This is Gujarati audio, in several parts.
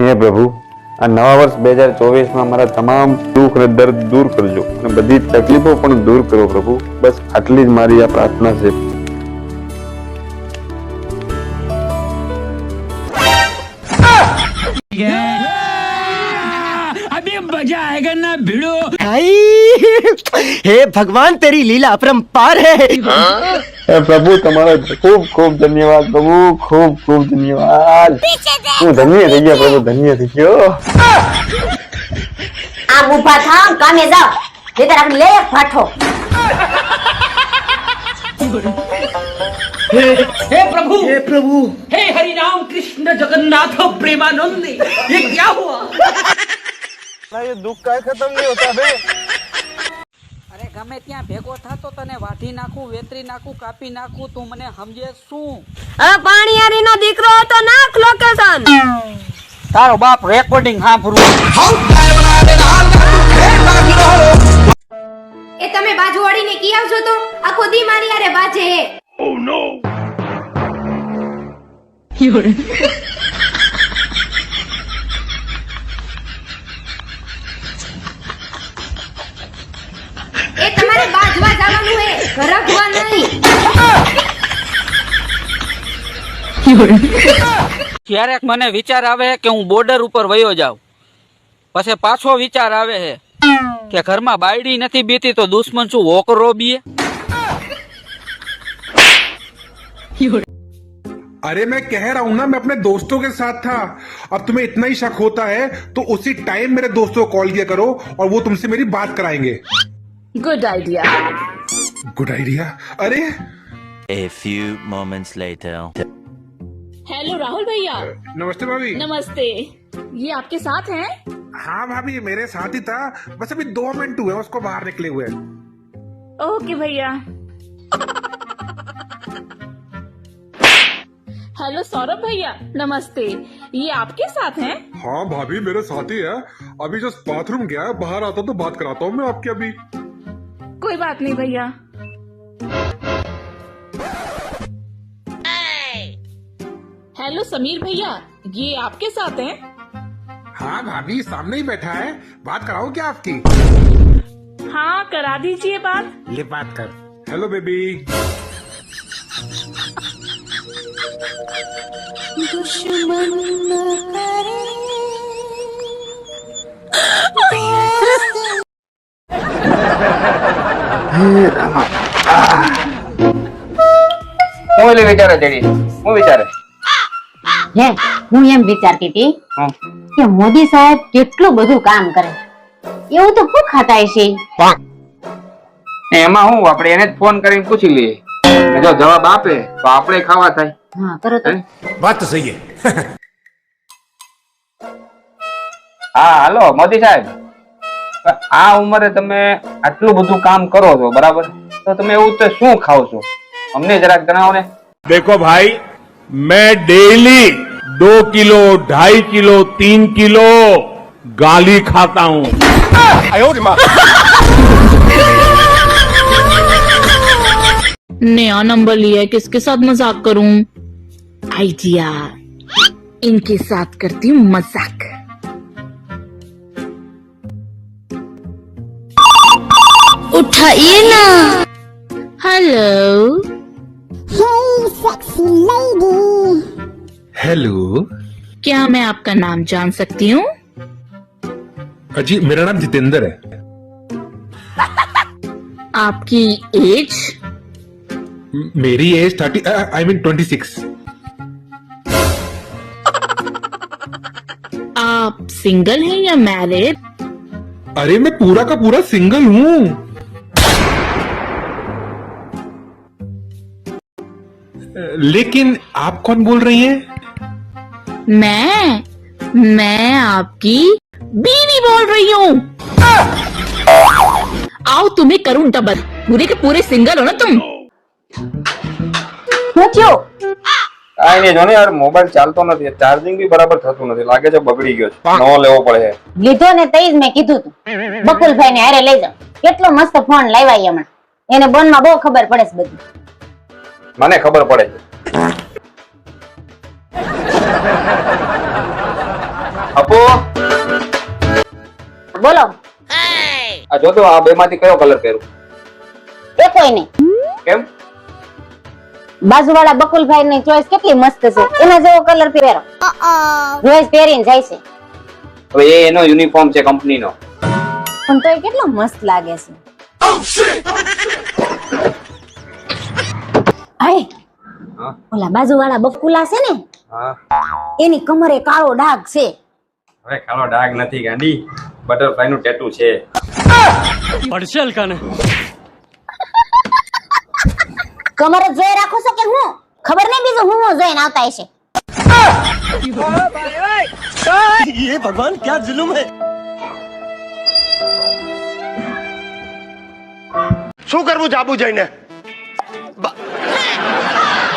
હે પ્રભુ, આ નવા વર્ષ બે હજાર ચોવીસમાં મારા તમામ દુઃખ અને દર્દ દૂર કરજો અને બધી તકલીફો પણ દૂર કરો પ્રભુ. બસ આટલી જ મારી આ પ્રાર્થના છે. મજા આયેગા ના ભીડો भाई हे भगवान तेरी लीला अपरंपार है હે પ્રભુ તમારો ખૂબ ખૂબ ધન્યવાદ પ્રભુ ખૂબ ખૂબ ધન્યવાદ હું ધન્ય થઈ ગયા પ્રભુ ધન્ય થઈ ગયો આમ ઊભા થાવ કામે જાઓ નહીંતર આપણે લે ફાટો हे प्रभु हे प्रभु हे हरि राम कृष्ण जगन्नाथ प्रेमानंद ये क्या हुआ ये दुख का खत्म नहीं होता बे અરે ગમે ત્યાં ભેગો થતો તને વાઢી નાખું વેતરી નાખું કાપી નાખું તું મને સમજે શું? હવે પાણીયારી નો દીકરો હતો નાખ લોકેશન તારો બાપ રેકોર્ડિંગ સાંભળું. એ તમે બાજુ વળીને કી આવજો તો? આખો દી મારી યારે બાજે હે. એ તમારે બાજવા જવાનું હે ઘરકવા નહીં ક્યારેક મને વિચાર આવે કે હું બોર્ડર ઉપર વયો જાઉં પછી પાછો વિચાર આવે છે કે ઘરમાં બાયડી નથી બીતી તો દુશ્મન શું વોકરો બીએ अरे मैं कह रहा हूं ना मैं अपने दोस्तों के साथ था अब तुम्हें इतना ही शक होता है तो उसी टाइम मेरे दोस्तों को कॉल किया करो और वो तुमसे मेरी बात कराएंगे गुड आइडिया गुड आइडिया अरे! A few moments later hello Rahul भैया. नमस्ते भाभी. नमस्ते. ये आपके साथ हैं? हाँ भाभी मेरे साथ ही था. बस अभी दो मिनट हुए उसको बाहर निकले हुए ओके भैया. हेलो सौरभ भैया. नमस्ते. ये आपके साथ हैं? हाँ भाभी मेरे साथ ही है. अभी जस्ट बाथरूम गया बाहर आता तो बात कराता हूँ मैं आपके अभी. कोई बात नहीं भैया। हेलो समीर भैया ये आपके साथ हैं? हाँ भाभी सामने ही बैठा है। बात कराओ क्या आपकी? हाँ करा दीजिए बात। ले बात कर। हेलो बेबी મોદી સાહેબ કેટલું બધું કામ કરે. એવું તો ખૂબ ખાતા એમાં હું આપણે એને ફોન કરીને પૂછી લઈએ. જો જવાબ આપે તો આપણે ખાવા થાય. વાત સહી હા હાલો મોદી સાહેબ. આ ઉંમરે તમે આટલું બધું કામ કરો છો બરાબર તો તમે એવું તો શું ખાવ છો અમને જરાક જણાવો ને देखो भाई मैं डेली दो किलो ढाई किलो तीन किलो गाली खाता हूँ नया नंबर लिया है किसके साथ मजाक करूं आइडिया इनके साथ करती हूँ मजाक उठाइए ना। हेलो हेलो क्या मैं आपका नाम जान सकती हूँ? जी मेरा नाम जितेंद्र है। आपकी एज म- मेरी age thirty I mean twenty six आप सिंगल हैं या मैरिड अरे मैं पूरा का पूरा सिंगल हूँ। लेकिन आप कौन बोल रही हैं मैं मैं आपकी बीवी बोल रही हूँ आओ तुम्हें करूं डबल पूरे के पूरे सिंगल हो ना तुम શું થયું કાંઈ નહીં જો ને યાર મોબાઈલ ચાલતો નથી ચાર્જિંગ બી બરાબર થતું નથી લાગે છે બગડી ગયો છે નવો લેવો પડે છે લીધો ને તઈ જ મેં કીધું તું બકુલભાઈ ને હારે લઈ જાઓ કેટલો મસ્ત ફોન લાવ્યા હમણાં એને બોન માં બહુ ખબર પડે છે બધી મને ખબર પડે છે અપો? બોલો. આ જોતો આ બે માંથી કયો કલર પહેરું? એ કોઈ નહીં. કેમ? બાજુવાળા બકુલભાઈ ની ચોઈસ કેટલી મસ્ત છે. એના જેવો કલર પહેરો. રોજ પહેરીને જાય છે. હવે એ એનો યુનિફોર્મ છે કંપનીનો પણ તો એ કેટલો મસ્ત લાગે છે. ઓલા બાજુવાળા બકુલા છે ને હા એની કમરે કાળો ડાઘ છે હવે કાળો ડાઘ નથી ગાંડી બટરફ્લાય નું ટેટુ છે કમર જ જોઈ રાખો છો કે હું ખબર નહીં બીજું હું હું જોઈને આવતા હશે ये भगवान क्या जुल्म है શું કરવું જાબુ જઈને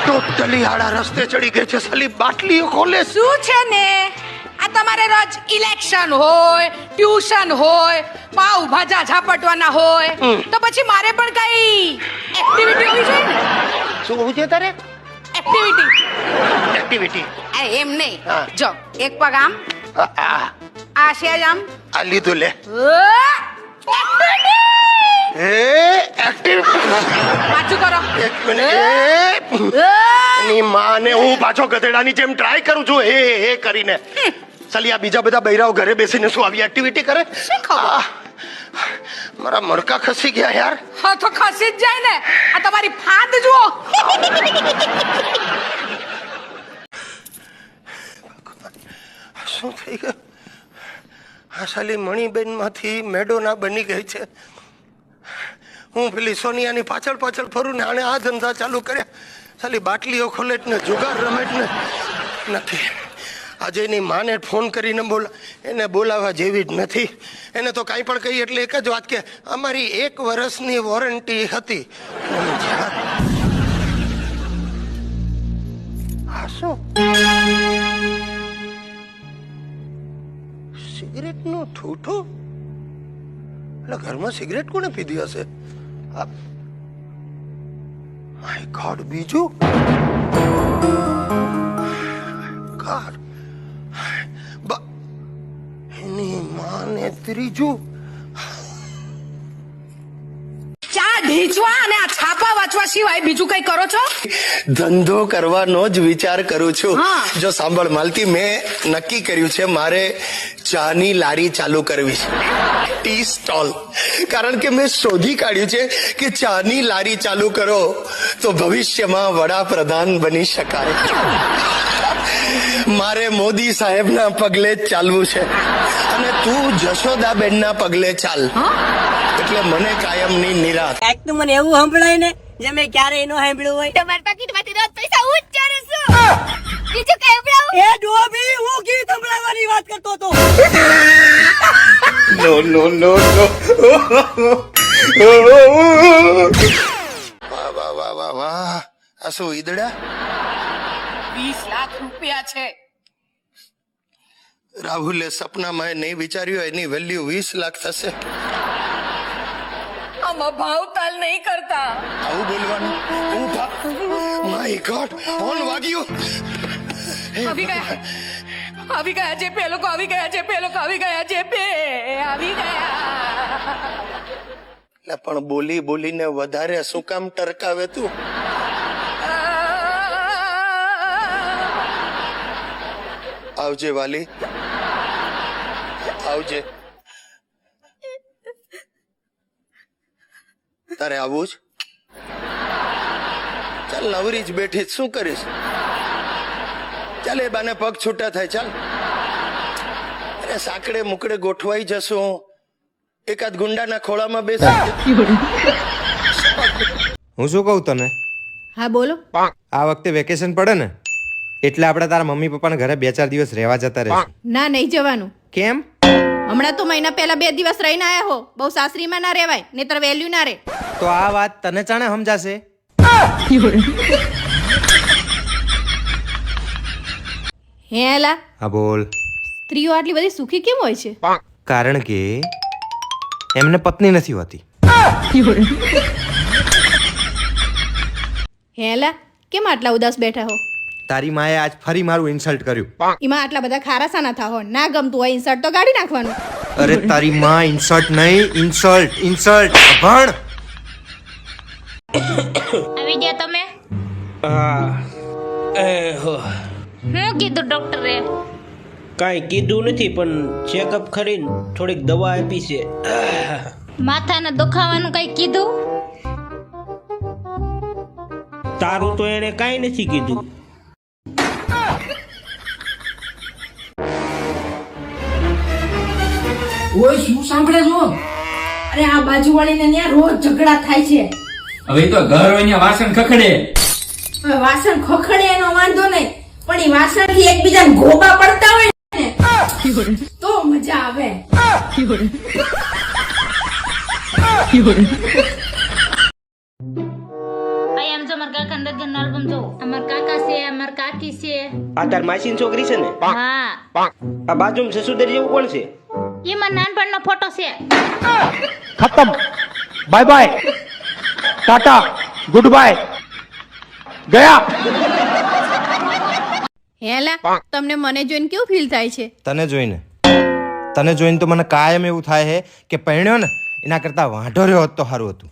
ટોટલી આડા રસ્તે ચડી ગઈ છે. સલી બાટલીઓ ખોલે શું છે ને? આ તમારે રોજ ઇલેક્શન હોય ટ્યુશન હોય પાવ ભાજા ઝાપટવાના હોય તો પછી મારે પણ કઈ એક્ટિવિટી હોવી જોઈએ ને? શું હોવું છે તારે? એક્ટિવિટી એક્ટિવિટી એમ નહીં. જો એક પગ આમ. આ આ, આ આમ. આ લીધું લે. activity! એ એક્ટિવ પાછું કરો. એક મિનિટની માને હું પાછો ગધેડાની જેમ ટ્રાય કરું છું. એ હે. કરીને સાલી બીજા બધા બૈરાઓ ઘરે બેસીને શું આવી એક્ટિવિટી કરે? શી ખબર? મારા મરકા ખસી ગયા યાર. હા તો ખસી જ જાય ને. આ તમારી ફાંદ જુઓ. શું થઈ ગયું? આ સાલી મણીબેનમાંથી મેડો ના બની ગઈ છે. હું પેલી સોનિયાની પાછળ પાછળ ફરું ને આણે આ ધંધા ચાલુ કર્યા. ખાલી બાટલીઓ ખોલેટ ને, જુગાર રમેટ ને. નથી. આજે એની માને ફોન કરીને બોલા, એને બોલાવવા જેવી જ નથી. એને તો કાંઈ પણ કહી એટલે એક જ વાત કે અમારી એક વર્ષની વોરંટી હતી. અને જ્યાં- આ શું? સિગરેટનું ઠૂઠું? એટલે ઘરમાં સિગરેટ કોને પીધી હશે? માય ગોડ બીજું? ગોડ એની માને ત્રીજું. ચા ઢીંચવા અને આ છાપા વાંચવા સિવાય બીજું કઈ કરો છો? ધંધો કરવાનો જ વિચાર કરું છું. જો સાંભળ માલતી મેં નક્કી કર્યું છે મારે ચાની લારી ચાલુ કરવી છે. ટી સ્ટોલ કારણ કે મેં શોધી કાઢ્યું છે કે ચાની લારી ચાલુ કરો તો ભવિષ્યમાં વડાપ્રધાન બની શકાય. મારે મોદી સાહેબના પગલે જ ચાલવું છે. અને તું જશોદાબેનના પગલે ચાલ. એટલે મને કાયમની નિરાશ તો મને એવું સંભળાય ને જે મેં ક્યારે એનો સાંભળ્યું હોય. તમારા પાકીટમાંથી રોજ પૈસા ઉચ્ચારે છું. બીજું કઈ સંભળાવું? એ ડોબી હું ગીત સંભળાવવાની વાત કરતો હતો. વાહ વાહ વાહ વાહ વાહ. આ શું ઈદડા? વીસ લાખ રૂપિયા છે. રાહુલે સપનામાં એ નહીં વિચાર્યું એની વેલ્યુ વીસ લાખ થશે. આમાં ભાવતાલ નહીં કરતા. આવું બોલવાનું? હું માય ગોડ ફોન વાગ્યો. આવી ગયા આવી ગયા છે પે, લોકો આવી ગયા છે પે, લોકો આવી ગયા છે બે આવી ગયા. પણ બોલી બોલીને વધારે શું કામ ટરકાવે તું? આવજે વાલી. આવજે. તારે આવું જ? ચાલ, નવરી જ બેઠી શું કરીશ? ચાલ એ બાને પગ છૂટા થાય ચાલ. અરે સાંકડે મુકડે ગોઠવાઈ જશું. એકાદ ગુંડાના ખોળામાં બેસી હું. શું કહું તને? હા બોલો. આ વખતે વેકેશન પડે ને એટલે આપણે તારા મમ્મી પપ્પાના ઘરે બે ચાર દિવસ રહેવા જતા રહેશું. ના નહીં જવાનું. કેમ? હમણાં તો મહિના પહેલા બે દિવસ રહીને આયા હો. બહુ સાસરીમાં ના રહેવાય નહીતર વેલ્યુ ના રહે. તો આ વાત તને જાણે સમજાશે? હે એલા હા બોલ. સ્ત્રીઓ આટલી બધી સુખી કેમ હોય છે? કારણ કે એમને પત્ની નથી હોતી. હે એલા કેમ આટલા ઉદાસ બેઠા હો? તારી માએ આજ ફરી મારું ઇન્સલ્ટ કર્યું. એમાં આટલા બધા ખારાસા ના થાવ ના ગમતું હોય ઇન્સર્ટ તો કાઢી નાખવાનું. અરે તારી માં ઇન્સલ્ટ નહીં ઇન્સલ્ટ ઇન્સલ્ટ ભણ આવી ગયા તમે? હું. કીધું ડોક્ટરે કાંઈ કીધું નથી પણ ચેકઅપ કરીને થોડીક દવા આપી છે. માથાને દુખાવાનું કઈ કીધું? તારું તો એને કાંઈ નથી કીધું. ઓય શું સાંભળે છો? અરે આ બાજુવાળીને ત્યાં રોજ ઝઘડા થાય છે. હવે તો ઘર હોય ને વાસણ ખખડે. વાસણ ખખડે એનો વાંધો નહીં. પણ એ વાસણથી એકબીજાને ગોબા પડતા હોય ને તો મજા આવે. કાકા છે અમાર કાકી છે. આ છોકરી છે ને? હા. આ બાજુમ સસુદર જેવું કોણ છે? એ મારા નાનપણનો ફોટો છે. ખતમ. Bye bye tata goodbye ગયા. હેલા તમને મને જોઈને કેવું ફીલ થાય છે? તને જોઈને. તને જોઈને તો મને કાયમ એવું થાય છે કે પહેણ્યો ને એના કરતા વાંઢો રહ્યો હોત તો સારું હતું.